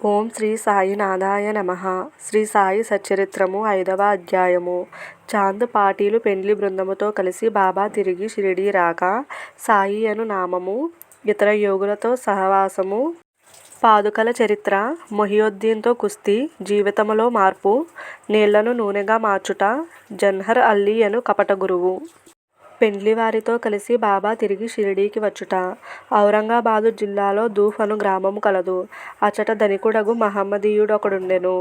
ఓం శ్రీ సాయి నాదాయ నమ. శ్రీ సాయి సచ్చరిత్రము ఐదవ అధ్యాయము. చాంద్ పాటీలు పెండ్లి బృందముతో కలిసి బాబా తిరిగి షిరిడి రాక సాయి అను నామము ఇతర యోగులతో సహవాసము పాదుకల చరిత్ర మొహియుద్దీన్తో కుస్తీ జీవితములో మార్పు నీళ్ళను నూనెగా మార్చుట జన్హర్ అల్లీ అను కపట గురువు. పెండ్లివారితో కలిసి బాబా తిరిగి షిరిడీకి వచ్చుట. ఔరంగాబాదు జిల్లాలో దూఫ్ అను గ్రామము కలదు. అచట ధనికుడగు మహమ్మదీయుడొకడుండెను.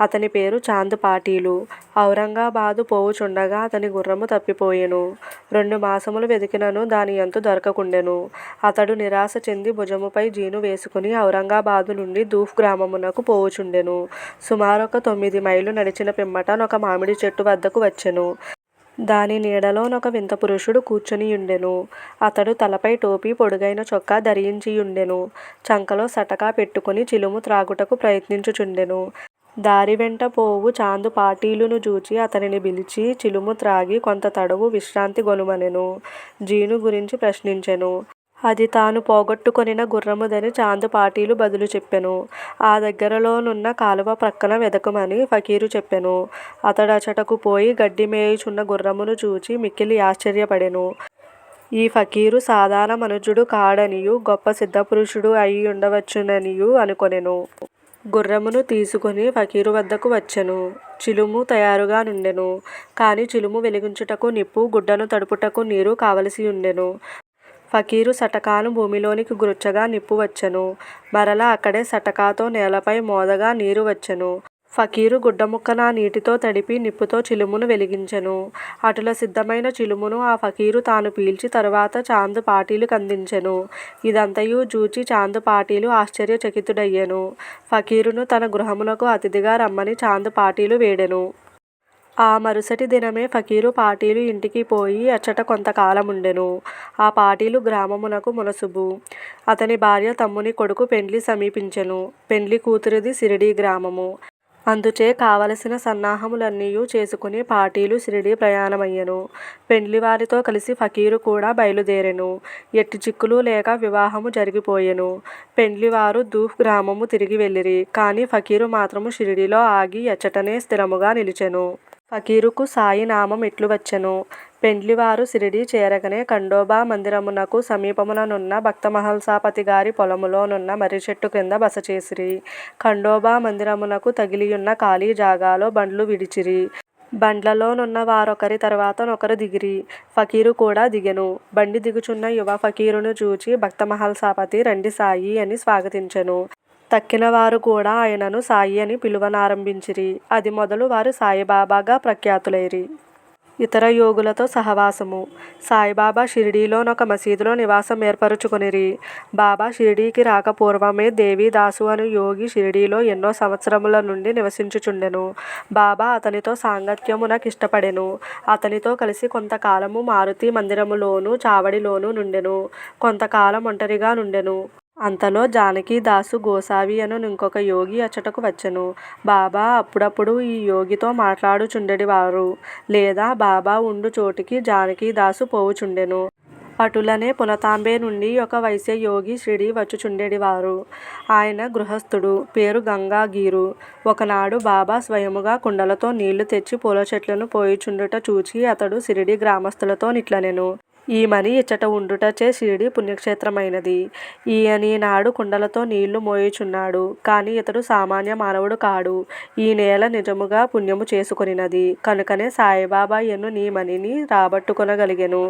అతని పేరు చాంద్ పాటీలు ఔరంగాబాదు పోవుచుండగా అతని గుర్రము తప్పిపోయెను. రెండు మాసములు వెతికినను దాని యంతు దొరకకుండెను. అతడు నిరాశ చెంది భుజముపై జీను వేసుకుని ఔరంగాబాదు నుండి దూఫ్ గ్రామమునకు పోవుచుండెను. సుమారొక తొమ్మిది మైలు నడిచిన పిమ్మట ఒక మామిడి చెట్టు వద్దకు వచ్చెను. దాని నీడలోనొక వింత పురుషుడు కూర్చునియుండెను అతడు తలపై టోపీ పొడుగైన చొక్కా ధరించియుండెను. చంకలో సటకా పెట్టుకుని చిలుము త్రాగుటకు ప్రయత్నించుచుండెను. దారి వెంట పోవు చాందు పాటీలును జూచి అతనిని పిలిచి చిలుము త్రాగి కొంత తడవు విశ్రాంతి గొనుమనెను జీను గురించి ప్రశ్నించెను. అది తాను పోగొట్టుకొనిన గుర్రముదని చాందు పాటీలు బదులు చెప్పెను. ఆ దగ్గరలోనున్న కాలువ ప్రక్కన వెదకుమని ఫకీరు చెప్పెను. అతడచటకు పోయి గడ్డి మేయుచున్న గుర్రమును చూచి మిక్కిలి ఆశ్చర్యపడెను. ఈ ఫకీరు సాధారణ మనుజుడు కాడనియు గొప్ప సిద్ధపురుషుడు అయి ఉండవచ్చుననియు అనుకొనెను. గుర్రమును తీసుకొని ఫకీరు వద్దకు వచ్చెను. చిలుము తయారుగా నుండెను. కాని చిలుము వెలిగించుటకు నిప్పు గుడ్డను తడుపుటకు నీరు కావలసియుండెను. ఫకీరు సటకాను భూమిలోనికి గురుచ్చగా నిప్పు వచ్చెను. మరల అక్కడే సటకాతో నేలపై మోదగా నీరు వచ్చెను. ఫకీరు గుడ్డముక్కన నీటితో తడిపి నిప్పుతో చిలుమును వెలిగించెను. అటుల సిద్ధమైన చిలుమును ఆ ఫకీరు తాను పీల్చి తరువాత చాందు పాటీలు కందించెను. ఇదంతయు జూచి చాందు పాటీలు ఆశ్చర్యచకితుడయ్యెను. ఫకీరును తన గృహమునకు అతిథిగా రమ్మని చాందు పాటీలు వేడెను. ఆ మరుసటి దినమే ఫకీరు పాటీలు ఇంటికి పోయి అచ్చట కొంతకాలముండెను. ఆ పాటీలు గ్రామమునకు మునసుబు. అతని భార్య తమ్ముని కొడుకు పెండ్లి సమీపించెను. పెండ్లి కూతురిది సిరిడి గ్రామము. అందుచే కావలసిన సన్నాహములన్నీయు చేసుకుని పాటీలు సిరిడి ప్రయాణమయ్యెను. పెండ్లివారితో కలిసి ఫకీరు కూడా బయలుదేరెను. ఎట్టి చిక్కులు లేక వివాహము జరిగిపోయెను. పెండ్లివారు దూఫ్ గ్రామము తిరిగి వెళ్ళిరి. కానీ ఫకీరు మాత్రము షిరిడిలో ఆగి అచ్చటనే స్థిరముగా నిలిచెను. ఫకీరుకు సాయి నామం ఇట్లు వచ్చెను. పెండ్లివారు సిరిడి చేరగనే ఖండోబా మందిరమునకు సమీపముననున్న భక్తమహల్సాపతి గారి పొలములోనున్న మర్రిచెట్టు క్రింద బస చేసిరి ఖండోబా మందిరమునకు తగిలియున్న ఖాళీ జాగాలో బండ్లు విడిచిరి. బండ్లలోనున్న వారొకరి తర్వాత నొకరు దిగిరి. ఫకీరు కూడా దిగెను. బండి దిగుచున్న యువ ఫకీరును చూచి భక్తమహల్సాపతి రండి సాయి అని స్వాగతించెను. తక్కిన వారు కూడా ఆయనను సాయి అని పిలువనారంభించిరి. అది మొదలు వారు సాయిబాబాగా ప్రఖ్యాతులైరి. ఇతర యోగులతో సహవాసము. సాయిబాబా షిరిడీలోనొక మసీదులో నివాసం ఏర్పరుచుకునిరి. బాబా షిరిడీకి రాకపూర్వమే దేవీదాసు అను యోగి షిరిడీలో ఎన్నో సంవత్సరముల నుండి నివసించుచుండెను. బాబా అతనితో సాంగత్యము నాకు ఇష్టపడెను అతనితో కలిసి కొంతకాలము మారుతి మందిరములోను చావడిలోను నుండెను. కొంతకాలం ఒంటరిగా నుండెను. అంతలో జానకీదాసు గోసావి అను ఇంకొక యోగి అచ్చటకు వచ్చెను. బాబా అప్పుడప్పుడు ఈ యోగితో మాట్లాడుచుండెడివారు. లేదా బాబా ఉండు చోటికి జానకీదాసు పోవుచుండెను. అటులనే పునతాంబే నుండి ఒక వైశ్య యోగి షిరిడి వచ్చుచుండెడివారు. ఆయన గృహస్థుడు పేరు గంగాగీరు ఒకనాడు బాబా స్వయముగా కుండలతో నీళ్ళు తెచ్చి పూల చెట్లను పోయిచుండుట చూచి అతడు షిరిడి గ్రామస్తులతో నిట్లనెను. ఈ మని ఇచ్చట ఉండుటచే షిరిడి పుణ్యక్షేత్రమైనది. ఈయనీనాడు కుండలతో నీళ్ళు మోయుచున్నాడు. కాని ఇతడు సామాన్య మానవుడు కాడు. ఈ నేల నిజముగా పుణ్యము చేసుకొనినది. కనుకనే సాయిబాబా ఎన్ను నీ మనిని రాబట్టుకొనగలిగెను.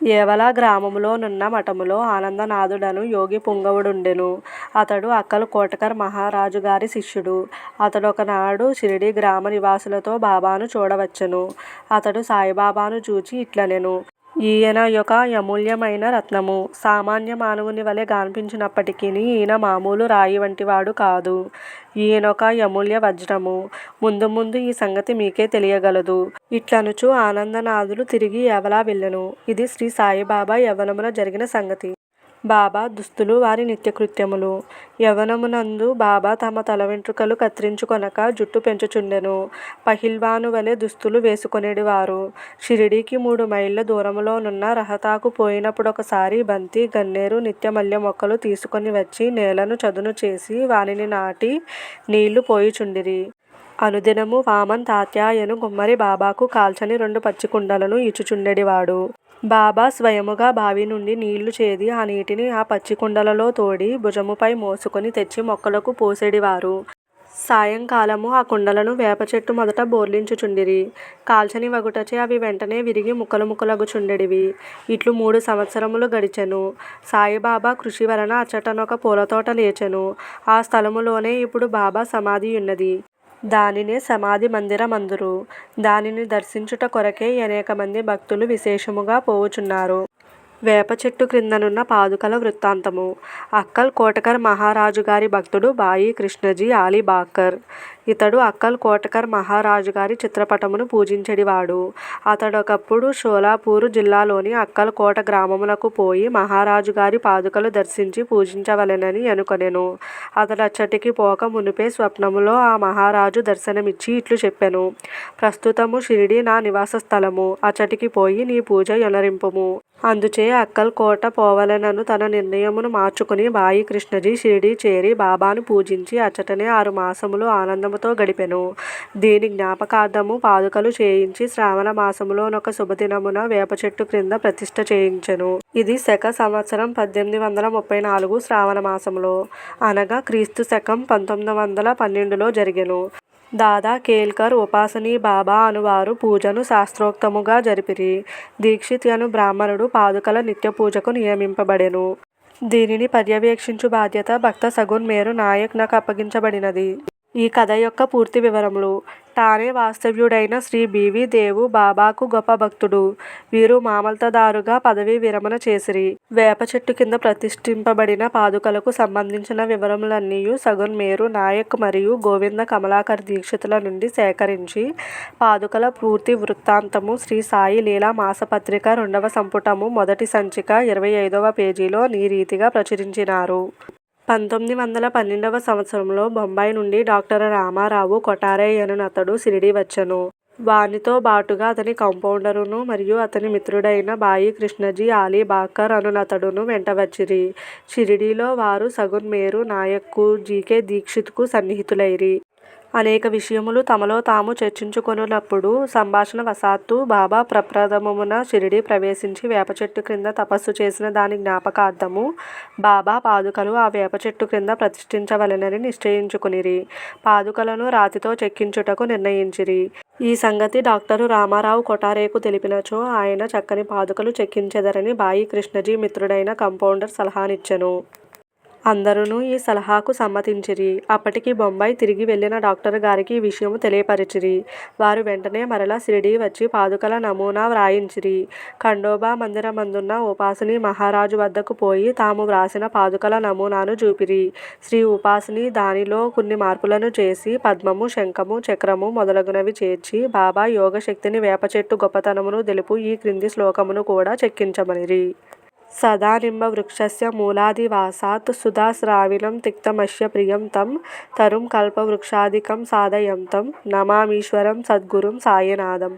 ఏవలా గ్రామములోనున్న మఠములో ఆనందనాథుడను యోగి పుంగవుడుండెను. అతడు అక్కలు కోటకర్ మహారాజు గారి శిష్యుడు. అతడొకనాడు షిరిడి గ్రామ నివాసులతో బాబాను చూడవచ్చెను. అతడు సాయిబాబాను చూచి ఇట్లనెను. ఈయన యొక్క అమూల్యమైన రత్నము. సామాన్య మానవుని వలె కనిపించినప్పటికీ ఈయన మామూలు రాయి వంటివాడు కాదు. ఈయనొక అమూల్య వజ్రము. ముందు ముందు ఈ సంగతి మీకే తెలియగలదు. ఇట్లనుచు ఆనందనాథులు తిరిగి ఎవలా వెళ్ళను. ఇది శ్రీ సాయిబాబా యవ్వనమున జరిగిన సంగతి. బాబా దుస్తులు వారి నిత్యకృత్యములు. యవనమునందు బాబా తమ తల వెంట్రుకలు కత్తిరించుకొనక జుట్టు పెంచుచుండెను. పహిల్వాను వలె దుస్తులు వేసుకొనేటివారు షిరిడీకి మూడు మైళ్ళ దూరములోనున్న రహతాకు పోయినప్పుడొకసారి బంతి గన్నేరు నిత్యమల్లె మొక్కలు తీసుకొని వచ్చి నేలను చదును చేసి వానిని నాటి నీళ్ళు పోయిచుండిరి. అనుదినము వామన్ తాత్యాయను గుమ్మరి బాబాకు కాల్చని రెండు పచ్చి కుండలను ఇచ్చుచుండెడివాడు బాబా స్వయముగా బావి నుండి నీళ్ళు చేది ఆ నీటిని ఆ పచ్చి కుండలలో తోడి భుజముపై మోసుకొని తెచ్చి మొక్కలకు పోసెడివారు. సాయంకాలము ఆ కుండలను వేప చెట్టు మొదట బోర్లించుచుండిరి. కాల్చని వగుటచే అవి వెంటనే విరిగి ముక్కలు ముక్కలగుచుండెడివి. ఇట్లు మూడు సంవత్సరములు గడిచెను. సాయిబాబా కృషి వలన అచ్చటనొక పూలతోట లేచెను. ఆ స్థలములోనే ఇప్పుడు బాబా సమాధి ఉన్నది దానినే సమాధి మందిరమందురు. దానిని దర్శించుట కొరకే అనేక మంది భక్తులు విశేషముగా పోవుచున్నారు. వేప చెట్టు క్రిందనున్న పాదుకల వృత్తాంతము. అక్కల్ కోటకర్ మహారాజు గారి భక్తుడు బాయి కృష్ణజీ ఆలీ బాకర్ ఇతడు అక్కల్ కోటకర్ మహారాజు గారి చిత్రపటమును పూజించెడివాడు. అతడొకప్పుడు షోలాపూరు జిల్లాలోని అక్కల్ కోట గ్రామమునకు పోయి మహారాజు గారి పాదుకలు దర్శించి పూజించవలెనని అనుకొనెను. అతడచ్చటికి పోక మునుపే స్వప్నములో ఆ మహారాజు దర్శనమిచ్చి ఇట్లు చెప్పెను. ప్రస్తుతము షిరిడి నా నివాస స్థలము. అచ్చటికి పోయి నీ పూజ యొనరింపుము. అందుచే అక్కల్ కోట పోవలెనను తన నిర్ణయమును మార్చుకుని బాయి కృష్ణజీ షిరిడి చేరి బాబాను పూజించి అచ్చటనే ఆరు మాసములు ఆనందముతో గడిపెను. దీని జ్ఞాపకార్థము పాదుకలు చేయించి శ్రావణ మాసములోనొక శుభదినమున వేప చెట్టు క్రింద ప్రతిష్ఠ చేయించెను. ఇది శక సంవత్సరం పద్దెనిమిది వందల ముప్పై నాలుగు శ్రావణ మాసములో. అనగా క్రీస్తు శకం పంతొమ్మిది వందల పన్నెండులో జరిగెను. దాదా కేల్కర్ ఉపాసనీ బాబా అనువారు పూజను శాస్త్రోక్తముగా జరిపిరి. దీక్షిత్ అను బ్రాహ్మణుడు పాదుకల నిత్య పూజకు నియమింపబడెను. దీనిని పర్యవేక్షించు బాధ్యత భక్త సగున్ మేరు నాయక్ నాకు అప్పగించబడినది. ఈ కథ యొక్క పూర్తి వివరములు. తానే వాస్తవ్యుడైన శ్రీ బివి దేవు బాబాకు గొప్ప భక్తుడు. వీరు మామల్తదారుగా పదవీ విరమణ చేసిరి. వేప చెట్టు కింద ప్రతిష్ఠింపబడిన పాదుకలకు సంబంధించిన వివరములన్నీ సగున్ మేరు నాయక్ మరియు గోవింద కమలాకర్ దీక్షితుల నుండి సేకరించి పాదుకల పూర్తి వృత్తాంతము శ్రీ సాయి లీలా మాసపత్రిక రెండవ సంపుటము మొదటి సంచిక ఇరవై ఐదవ పేజీలో ఈ రీతిగా ప్రచురించినారు. పంతొమ్మిది వందల పన్నెండవ సంవత్సరంలో బొంబాయి నుండి డాక్టర్ రామారావు కొటారే అనునతడు షిరిడీ వచ్చెను. వానితో బాటుగా అతని కంపౌండరును మరియు అతని మిత్రుడైన బాయి కృష్ణజీ ఆలీ బాకర్ అనునతడును వెంట వచ్చిరి. షిరిడీలో వారు సగున్ మేరు నాయక్కు జీకే దీక్షిత్కు సన్నిహితులైరి. అనేక విషయములు తమలో తాము చర్చించుకొనున్నప్పుడు సంభాషణ వసాత్తు బాబా ప్రప్రథమమున షిరిడి ప్రవేశించి వేప చెట్టు క్రింద తపస్సు చేసిన దాని జ్ఞాపకార్థము బాబా పాదుకలు ఆ వేప చెట్టు క్రింద ప్రతిష్ఠించవలెనని నిశ్చయించుకునిరి. పాదుకలను రాతితో చెక్కించుటకు నిర్ణయించిరి. ఈ సంగతి డాక్టరు రామారావు కొటారేకు తెలిపినచో ఆయన చక్కని పాదుకలు చెక్కించెదరని బాయి కృష్ణజీ మిత్రుడైన కంపౌండర్ సలహానిచ్చెను. అందరూ ఈ సలహాకు సమ్మతించిరి. అప్పటికి బొంబాయి తిరిగి వెళ్ళిన డాక్టర్ గారికి ఈ విషయము తెలియపరిచిరి. వారు వెంటనే మరల షిరిడి వచ్చి పాదుకల నమూనా వ్రాయించిరి. ఖండోబా మందిరమందున్న ఉపాసిని మహారాజు వద్దకు పోయి తాము వ్రాసిన పాదుకల నమూనాను చూపిరి. శ్రీ ఉపాసిని దానిలో కొన్ని మార్పులను చేసి పద్మము శంఖము చక్రము మొదలగునవి చేర్చి బాబా యోగశక్తిని వేప చెట్టు గొప్పతనమును తెలుపు ఈ క్రింది శ్లోకమును కూడా చెక్కించమనిరి. సదానింబ వృక్షస్య మూలాదివాసాత్ సుధాస్రావిణం తిక్తమస్య ప్రియం తం తరుం కల్పవృక్షాదికం సాధయంతం నమామీశ్వరం సద్గురుం సాయినాథం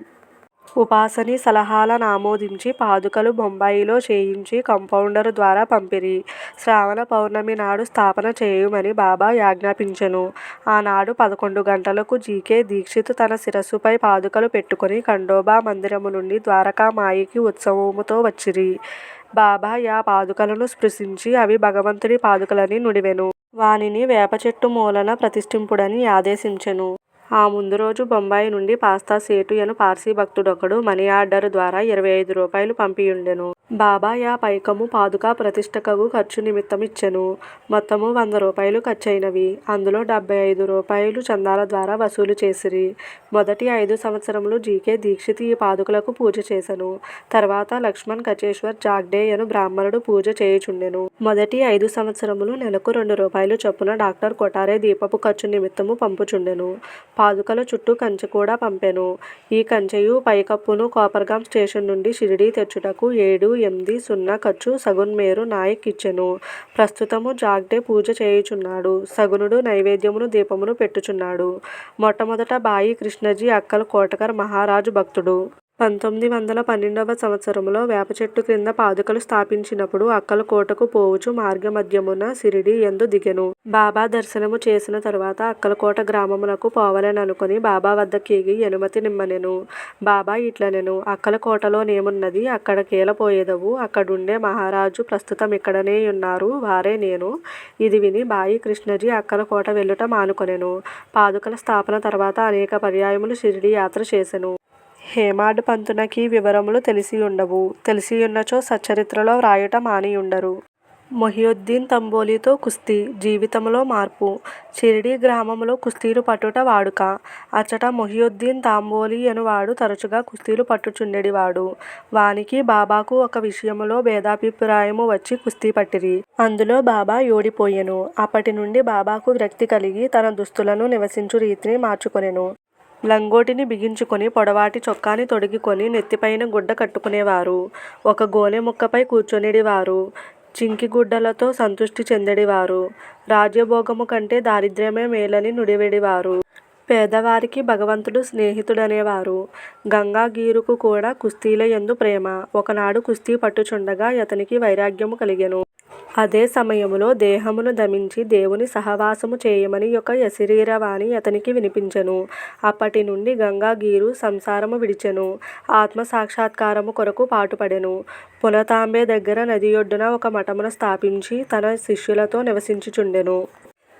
ఉపాసని సలహాల నామోదించి పాదుకలు బొంబాయిలో చేయించి కంపౌండరు ద్వారా పంపిరి. శ్రావణ పౌర్ణమి నాడు స్థాపన చేయుమని బాబా ఆజ్ఞాపించెను ఆనాడు పదకొండు గంటలకు జీకే దీక్షిత్ తన శిరస్సుపై పాదుకలు పెట్టుకొని ఖండోబా మందిరము నుండి ద్వారకామాయికి ఉత్సవముతో వచ్చిరి. బాబా యా పాదుకలను స్పృశించి అవి భగవంతుడి పాదుకలని నుడివెను. వానిని వేప చెట్టు మూలన ప్రతిష్ఠింపుడని ఆదేశించెను. ఆ ముందు రోజు బొంబాయి నుండి పాస్తా సేటు అను పార్సీ భక్తుడొకడు మనీ ఆర్డర్ ద్వారా ఇరవై ఐదు రూపాయలు పంపియుండెను. బాబా యా పైకము పాదుక ప్రతిష్టకగు ఖర్చు నిమిత్తం ఇచ్చెను మొత్తము వంద రూపాయలు ఖర్చయినవి. అందులో డెబ్బై ఐదు రూపాయలు చందాల ద్వారా వసూలు చేసిరి. మొదటి ఐదు సంవత్సరములు జీకే దీక్షిత్ ఈ పాదుకలకు పూజ చేశను తర్వాత లక్ష్మణ్ కచేశ్వర్ జాగ్డే అను బ్రాహ్మణుడు పూజ చేయుచుండెను. మొదటి ఐదు సంవత్సరములు నెలకు రెండు రూపాయలు చొప్పున డాక్టర్ కొటారే దీపపు ఖర్చు నిమిత్తము పంపుచుండెను. పాదుకల చుట్టూ కంచె కూడా పంపెను. ఈ కంచెయు పైకప్పును కోపర్గాం స్టేషన్ నుండి షిరిడీ తెచ్చుటకు ఏడు ఎనిమిది సున్నా ఖర్చు సగున్మేరు నాయక్ ఇచ్చెను ప్రస్తుతము జాగ్డే పూజ చేయుచున్నాడు. సగునుడు నైవేద్యమును దీపమును పెట్టుచున్నాడు. మొట్టమొదట బాయి కృష్ణజీ అక్కల కోటకర్ మహారాజు భక్తుడు. పంతొమ్మిది వందల పన్నెండవ సంవత్సరములో వేప చెట్టు క్రింద పాదుకలు స్థాపించినప్పుడు అక్కలకోటకు పోవుచు మార్గమధ్యమున సిరిడి యందు దిగెను. బాబా దర్శనము చేసిన తరువాత అక్కలకోట గ్రామమునకు పోవలెననుకొని బాబా వద్దకేగి ఎనుమతి నిమ్మనెను. బాబా ఇట్లనెను అక్కలకోటలోనేమున్నది అక్కడ కీలపోయేదవు అక్కడుండే మహారాజు ప్రస్తుతం ఇక్కడనే ఉన్నారు వారే నేను ఇది విని బాయి కృష్ణజీ అక్కలకోట వెళ్ళుట మానుకొనెను. పాదుకల స్థాపన తర్వాత అనేక పర్యాయములు షిరిడి యాత్ర చేసెను. హేమాడ్ పంతునకీ వివరములు తెలిసియుండవు. తెలిసియున్నచో సచ్చరిత్రలో వ్రాయుట మానియుండరు. మొహియుద్దీన్ తంబోలితో కుస్తీ జీవితంలో మార్పు చిరిడి గ్రామములో కుస్తీలు పట్టుట వాడుక. అచ్చట మొహియుద్దీన్ తాంబోలి అనువాడు తరచుగా కుస్తీలు పట్టుచుండెడివాడు. వానికి బాబాకు ఒక విషయములో భేదాభిప్రాయము వచ్చి కుస్తీ పట్టిరి. అందులో బాబా ఓడిపోయెను అప్పటి నుండి బాబాకు విరక్తి కలిగి తన దుస్తులను నివసించు రీతిని మార్చుకొనెను. లంగోటిని బిగించుకొని పొడవాటి చొక్కాని తొడిగికొని నెత్తిపైన గుడ్డ కట్టుకునేవారు. ఒక గోనె ముక్కపై కూర్చొనిడివారు. చింకిగుడ్డలతో సంతృష్టి చెందెడివారు. రాజ్యభోగము కంటే దారిద్ర్యమే మేలని నుడివెడివారు. పేదవారికి భగవంతుడు స్నేహితుడనేవారు. గంగాగీరుకు కూడా కుస్తీల యందు ప్రేమ. ఒకనాడు కుస్తీ పట్టుచుండగా అతనికి వైరాగ్యము కలిగెను. అదే సమయములో దేహమును దమించి దేవుని సహవాసము చేయమని ఒక యశరీరవాణి అతనికి వినిపించెను. అప్పటి నుండి గంగాగీరు సంసారము విడిచెను. ఆత్మ సాక్షాత్కారము కొరకు పాటుపడెను. పులతాంబే దగ్గర నది ఒడ్డున ఒక మఠమును స్థాపించి తన శిష్యులతో నివసించుచుండెను.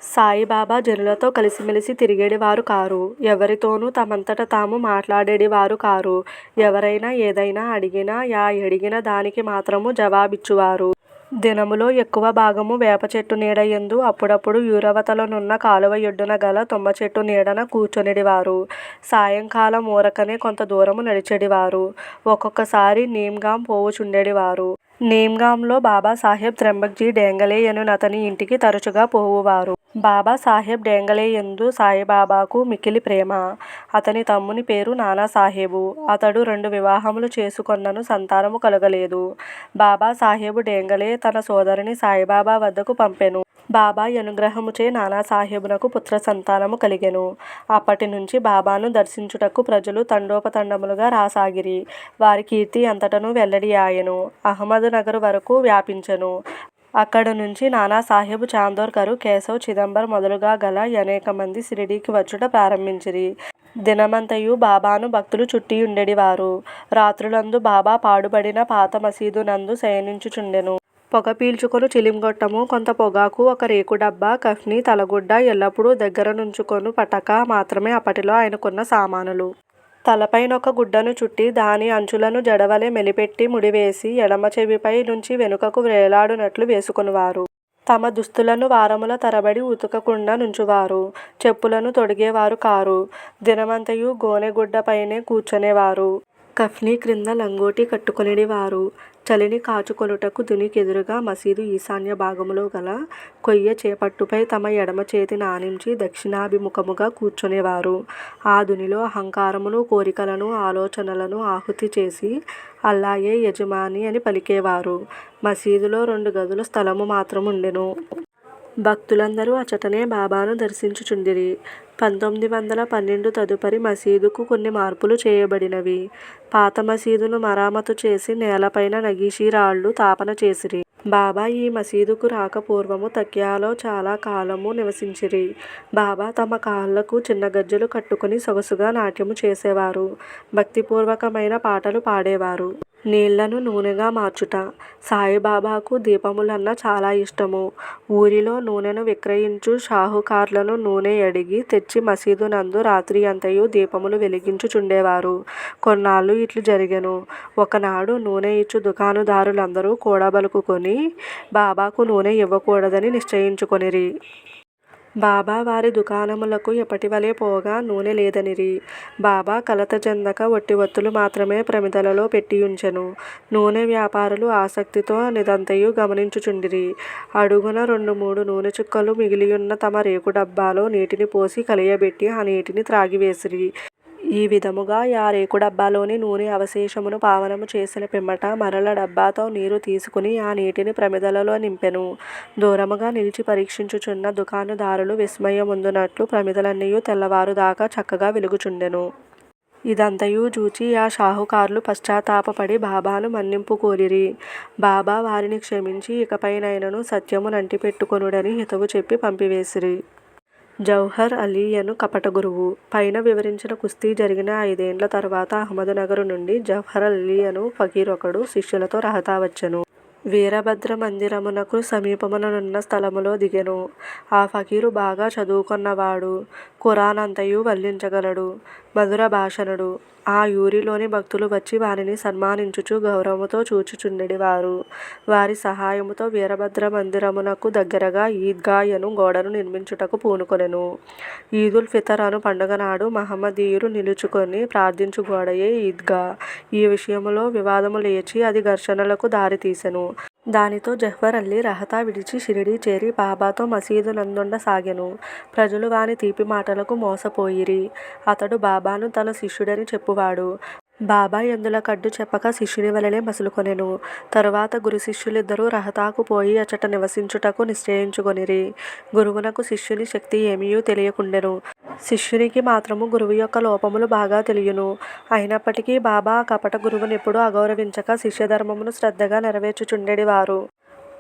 సాయిబాబా జనులతో కలిసిమెలిసి తిరిగేడివారు కారు. ఎవరితోనూ తమంతట తాము మాట్లాడేడివారు కారు. ఎవరైనా ఏదైనా అడిగినా యా అడిగిన దానికి మాత్రము జవాబిచ్చువారు. దినములో ఎక్కువ భాగము వేప చెట్టు నీడ ఎందు అప్పుడప్పుడు యూరవతలనున్న కాలువ ఒడ్డున గల తుమ్మ చెట్టు నీడన కూర్చొనిడివారు. సాయంకాలం ఊరకనే కొంత దూరము నడిచెడివారు. ఒక్కొక్కసారి నీమ్గాం పోవుచుండెడివారు. నీమ్గాంలో బాబాసాహెబ్ త్రంబక్జీ డేంగలేయను అతని ఇంటికి తరచుగా పోవువారు. బాబాసాహెబ్ డేంగలే యందు సాయిబాబాకు మిక్కిలి ప్రేమ. అతని తమ్ముని పేరు నానాసాహెబు. అతడు రెండు వివాహములు చేసుకొన్నను సంతానము కలుగలేదు. బాబాసాహెబు డేంగలే తన సోదరిని సాయిబాబా వద్దకు పంపెను. బాబా అనుగ్రహముచే నానాసాహెబునకు పుత్ర సంతానము కలిగెను. అప్పటి నుంచి బాబాను దర్శించుటకు ప్రజలు తండోపతండములుగా రాసాగిరి. వారి కీర్తి అంతటను వెల్లడి ఆయెను అహ్మద్ నగర్ వరకు వ్యాపించెను. అక్కడ నుంచి నానాసాహెబు చాందోర్కరు కేశవ్ చిదంబర్ మొదలుగా గల అనేక మంది షిరిడీకి వచ్చుట ప్రారంభించిరి. దినమంతయు బాబాను భక్తులు చుట్టి చుట్టియుండెడివారు. రాత్రులందు బాబా పాడుబడిన పాత మసీదునందు శయనించుచుండెను. పొగ పీల్చుకొని చిలింగొట్టము కొంత పొగాకు ఒక రేకు డబ్బా కఫ్ని తలగుడ్డ ఎల్లప్పుడూ దగ్గర నుంచుకొను పటక మాత్రమే అప్పటిలో ఆయనకున్న సామానులు. తలపైన ఒక గుడ్డను చుట్టి దాని అంచులను జడవలే మెలిపెట్టి ముడివేసి ఎడమ చెవిపై నుంచి వెనుకకు వేలాడునట్లు వేసుకునివారు. తమ దుస్తులను వారముల తరబడి ఉతకకుండా నుంచువారు. చెప్పులను తొడిగేవారు కారు. దినమంతయు గోనెగుడ్డపైనే కూర్చునేవారు. కఫ్నీ క్రింద లంగోటి కట్టుకునేవారు చలిని కాచుకొనుటకు దునికెదురుగా మసీదు ఈశాన్య భాగములో గల కొయ్య చేపట్టుపై తమ ఎడమ చేతిని ఆనించి దక్షిణాభిముఖముగా కూర్చునేవారు. ఆ దునిలో అహంకారమును కోరికలను ఆలోచనలను ఆహుతి చేసి అల్లాయే యజమాని అని పలికేవారు. మసీదులో రెండు గదుల స్థలము మాత్రం ఉండెను భక్తులందరూ అచటనే బాబాను దర్శించుచుండిరి. పంతొమ్మిది వందల పన్నెండు తదుపరి మసీదుకు కొన్ని మార్పులు చేయబడినవి. పాత మసీదును మరామతు చేసి నేలపైన నగిషీ రాళ్ళు తాపన చేసిరి. బాబా ఈ మసీదుకు రాక పూర్వము తక్యాలో చాలా కాలము నివసించిరి. బాబా తమ కాళ్ళకు చిన్న గజ్జలు కట్టుకుని సొగసుగా నాట్యము చేసేవారు. భక్తిపూర్వకమైన పాటలు పాడేవారు. నీళ్ళను నూనెగా మార్చుట. సాయిబాబాకు దీపములన్న చాలా ఇష్టము. ఊరిలో నూనెను విక్రయించు షాహుకార్లను నూనె అడిగి తెచ్చి మసీదు నందు రాత్రి అంతయు దీపములు వెలిగించుచుండేవారు. కొన్నాళ్ళు ఇట్లు జరిగెను. ఒకనాడు నూనె ఇచ్చు దుకాణదారులందరూ కూడబలుకుకొని బాబాకు నూనె ఇవ్వకూడదని నిశ్చయించుకొనిరి. బాబా వారి దుకాణములకు ఎప్పటివలె పోగా నూనె లేదనిరి. బాబా కలత చెందక వట్టి వత్తులు మాత్రమే ప్రమిదలలో పెట్టియుంచెను. నూనె వ్యాపారులు ఆసక్తితో నిదంతయు గమనించుచుండిరి. అడుగున రెండు మూడు నూనె చుక్కలు మిగిలియున్న తమ రేకు డబ్బాలో నీటిని పోసి కలియబెట్టి ఆ నీటిని త్రాగివేసిరి. ఈ విధముగా ఆ డబ్బాలోని నూనె అవశేషమును పావనము చేసిన పిమ్మట మరల డబ్బాతో నీరు తీసుకుని ఆ నీటిని ప్రమిదలలో నింపెను. దూరముగా నిలిచి పరీక్షించుచున్న దుకాణదారులు విస్మయమొందునట్లు తెల్లవారు తెల్లవారుదాకా చక్కగా వెలుగుచుండెను. ఇదంతయు జూచి ఆ షాహుకారులు పశ్చాత్తాపడి బాబాను మన్నింపుకోరిరి. బాబా వారిని క్షమించి ఇకపైనైనను సత్యము నంటిపెట్టుకొనుడని హితవు చెప్పి పంపివేసిరి. జౌహర్ అలీయను కపట గురువు. పైన వివరించిన కుస్తీ జరిగిన ఐదేండ్ల తర్వాత అహ్మదునగరు నుండి జౌహర్ అను ఫకీరొకడు శిష్యులతో రహతా వచ్చెను. వీరభద్ర మందిరమునకు సమీపముననున్న స్థలములో దిగెను. ఆ ఫకీరు బాగా చదువుకొన్నవాడు. ఖురానంతయు వల్లించగలడు. మధుర భాషణుడు. ఆ యూరిలోని భక్తులు వచ్చి వారిని సన్మానించుచు గౌరవముతో చూచుచుండెడివారు. వారి సహాయముతో వీరభద్ర మందిరమునకు దగ్గరగా ఈద్గాయను గోడను నిర్మించుటకు పూనుకొనెను. ఈదుల్ ఫితర్ అను పండుగ నాడు మహమ్మదీయులు నిలుచుకొని ప్రార్థించు గోడయే ఈద్గా. ఈ విషయములో వివాదము లేచి అది ఘర్షణలకు దారితీసెను. దానితో జఫర్ అలీ రహతా విడిచి షిరిడీ చేరి బాబాతో మసీదు నందుండ సాగెను. ప్రజలు వాని తీపి మాటలకు మోసపోయిరి. అతడు బాబాను తన శిష్యుడని చెప్పువాడు. బాబా ఎందులకడ్డు చెప్పక శిష్యుని వలనే మసులుకొనెను. తరువాత గురు శిష్యులిద్దరూ రహతాకు పోయి అచట నివసించుటకు నిశ్చయించుకొనిరి. గురువునకు శిష్యుని శక్తి ఏమియూ తెలియకుండెను. శిష్యునికి మాత్రము గురువు యొక్క లోపములు బాగా తెలియును. అయినప్పటికీ బాబా కపట గురువునెప్పుడూ అగౌరవించక శిష్యధర్మమును శ్రద్ధగా నెరవేర్చుచుండెడివారు.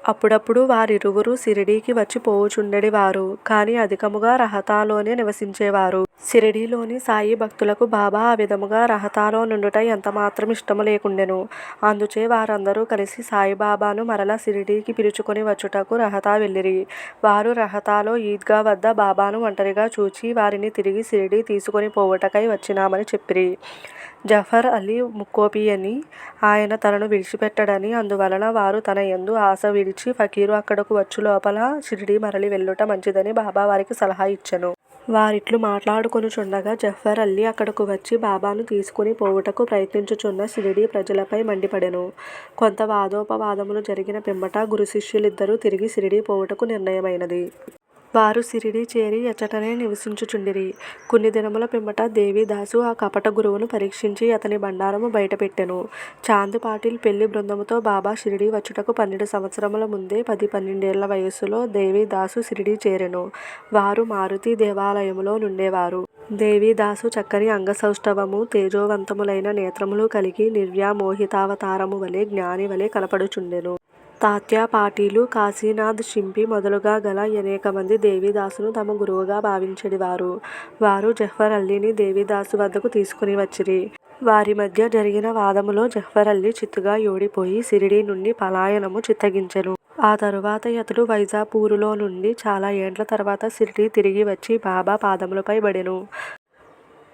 అప్పుడప్పుడు వారిరువురు షిరిడీకి వచ్చి పోవుచుండెడివారు. కాని అధికముగా రహతాలోనే నివసించేవారు. షిరిడీలోని సాయి భక్తులకు బాబా ఆ విధముగా రహతాలో నుండుట ఎంతమాత్రం ఇష్టము లేకుండెను. అందుచే వారందరూ కలిసి సాయిబాబాను మరల షిరిడీకి పిలుచుకొని వచ్చుటకు రహతా వెళ్ళిరి. వారు రహతాలో ఈద్గా వద్ద బాబాను ఒంటరిగా చూచి వారిని తిరిగి సిరిడీ తీసుకొని పోవుటకై వచ్చినామని చెప్పిరి. జఫర్ అలీ ముక్కోపియని. ఆయన తనను విడిచిపెట్టడని. అందువలన వారు తన యందు ఆశ విడిచి ఫకీరు అక్కడకు వచ్చులోపల షిరిడీ మరలి వెళ్ళుట మంచిదని బాబా వారికి సలహా ఇచ్చెను. వారిట్లు మాట్లాడుకొనుచుండగా జఫర్ అల్లీ అక్కడకు వచ్చి బాబాను తీసుకుని పోవుటకు ప్రయత్నించుచున్న షిరిడీ ప్రజలపై మండిపడెను. కొంత వాదోపవాదములు జరిగిన పిమ్మట గురు శిష్యులిద్దరూ తిరిగి షిరిడీ పోవుటకు నిర్ణయమైనది. వారు షిరిడీ చేరి ఎచ్చటనే నివసించుచుండిరి. కొన్ని దినముల పిమ్మట దేవీదాసు ఆ కపట గురువును పరీక్షించి అతని బండారము బయటపెట్టెను. చాంద్ పాటిల్ పెళ్ళి బృందముతో బాబా షిరిడీ వచ్చుటకు పన్నెండు సంవత్సరముల ముందే పది పన్నెండేళ్ళ వయస్సులో దేవీదాసు షిరిడీ చేరెను. వారు మారుతి దేవాలయములో నుండేవారు దేవీదాసు చక్కని అంగసౌష్ఠవము తేజోవంతములైన నేత్రములు కలిగి నిర్వ్యామోహితావతారము వలె జ్ఞాని వలె కనపడుచుండెను. తాత్యా పాటీలు కాశీనాథ్ షింపి మొదలుగా గల అనేకమంది దేవీదాసును తమ గురువుగా భావించెడివారు. వారు జఫర్ అల్లీని దేవీదాసు వద్దకు తీసుకొని వచ్చిరి. వారి మధ్య జరిగిన వాదములో జఫర్ అల్లీ చిత్తుగా ఓడిపోయి షిరిడీ నుండి పలాయనము చిత్తగించెను. ఆ తరువాత ఇతడు వైజాపూరులో నుండి చాలా ఏండ్ల తర్వాత షిరిడీ తిరిగి వచ్చి బాబా పాదములపై బడెను.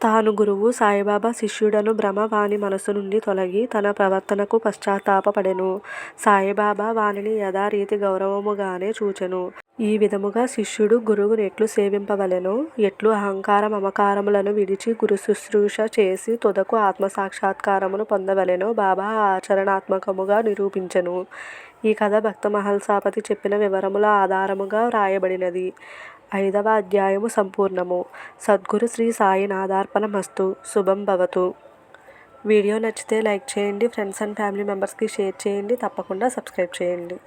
తాను గురువు సాయిబాబా శిష్యుడను భ్రమ వాని మనసు నుండి తొలగి తన ప్రవర్తనకు పశ్చాత్తాపపడెను. సాయిబాబా వానిని యథారీతి గౌరవముగానే చూచెను. ఈ విధముగా శిష్యుడు గురువునెట్లు సేవింపవలెనో, ఎట్లు అహంకార మమకారములను విడిచి గురుశుశ్రూష చేసి తుదకు ఆత్మసాక్షాత్కారమును పొందవలెనో బాబా ఆచరణాత్మకముగా నిరూపించెను. ఈ కథ భక్త మహల్సాపతి చెప్పిన వివరముల ఆధారముగా వ్రాయబడినది. ఐదవ అధ్యాయము సంపూర్ణము. సద్గురు శ్రీ సాయినాథార్పణమస్తు. శుభం భవతు. వీడియో నచ్చితే లైక్ చేయండి. ఫ్రెండ్స్ అండ్ ఫ్యామిలీ మెంబర్స్కి షేర్ చేయండి. తప్పకుండా సబ్స్క్రైబ్ చేయండి.